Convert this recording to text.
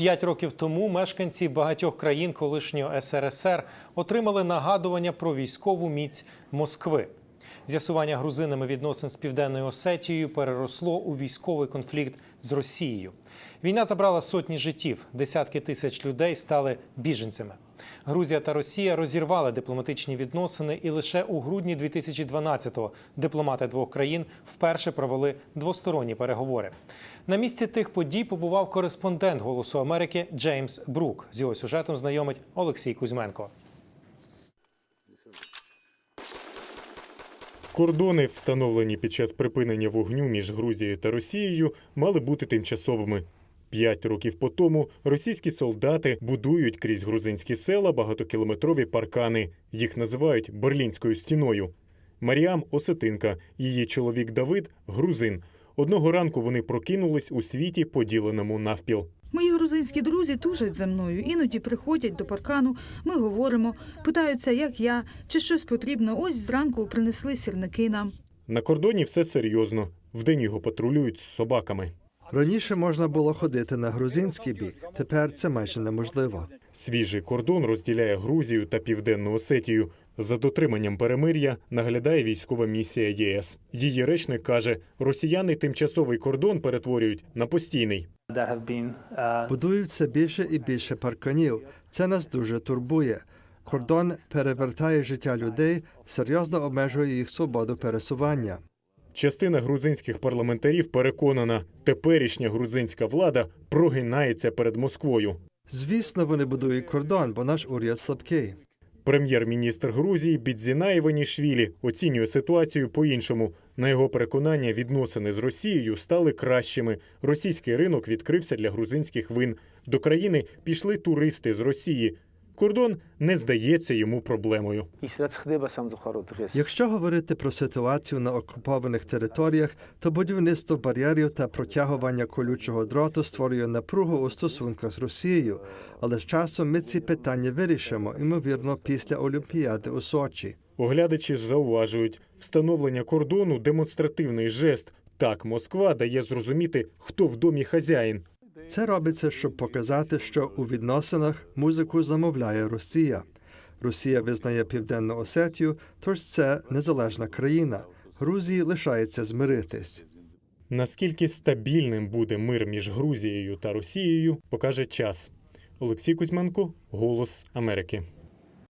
П'ять років тому мешканці багатьох країн колишнього СРСР отримали нагадування про військову міць Москви. З'ясування грузинами відносин з південною Осетією переросло у військовий конфлікт з Росією. Війна забрала сотні життів, десятки тисяч людей стали біженцями. Грузія та Росія розірвали дипломатичні відносини, і лише у грудні 2012-го дипломати двох країн вперше провели двосторонні переговори. На місці тих подій побував кореспондент Голосу Америки Джеймс Брук. З його сюжетом знайомить Олексій Кузьменко. Кордони, встановлені під час припинення вогню між Грузією та Росією, мали бути тимчасовими. П'ять років по тому російські солдати будують крізь грузинські села багатокілометрові паркани. Їх називають Берлінською стіною. Маріам Осетинка, її чоловік Давид грузин. Одного ранку вони прокинулись у світі, поділеному навпіл. Мої грузинські друзі тужать за мною, іноді приходять до паркану. Ми говоримо, питаються, як я, чи щось потрібно. Ось зранку принесли сірники нам. На кордоні все серйозно. Вдень його патрулюють з собаками. Раніше можна було ходити на грузинський бік, тепер це майже неможливо. Свіжий кордон розділяє Грузію та Південну Осетію. За дотриманням перемир'я наглядає військова місія ЄС. Її речник каже, росіяни тимчасовий кордон перетворюють на постійний. Uh, Будують все більше і більше парканів. Це нас дуже турбує. Кордон перевертає життя людей, серйозно обмежує їх свободу пересування. Частина грузинських парламентарів переконана, теперішня грузинська влада прогинається перед Москвою. Звісно, вони будують кордон, бо наш уряд слабкий. Прем'єр-міністр Грузії Бідзіна Іванішвілі оцінює ситуацію по-іншому. На його переконання, відносини з Росією стали кращими. Російський ринок відкрився для грузинських вин. До країни пішли туристи з Росії. Кордон не здається йому проблемою. Якщо говорити про ситуацію на окупованих територіях, то будівництво бар'єрів та протягування колючого дроту створює напругу у стосунках з Росією. Але з часом ми ці питання вирішимо, ймовірно, після Олімпіади у Сочі. Оглядачі ж зауважують, встановлення кордону демонстративний жест. Так Москва дає зрозуміти, хто в домі хазяїн, це робиться, щоб показати, що у відносинах музику замовляє Росія. Росія визнає Південну Осетію, тож це незалежна країна. Грузії лишається змиритись. Наскільки стабільним буде мир між Грузією та Росією, покаже час. Олексій Кузьменко, Голос Америки.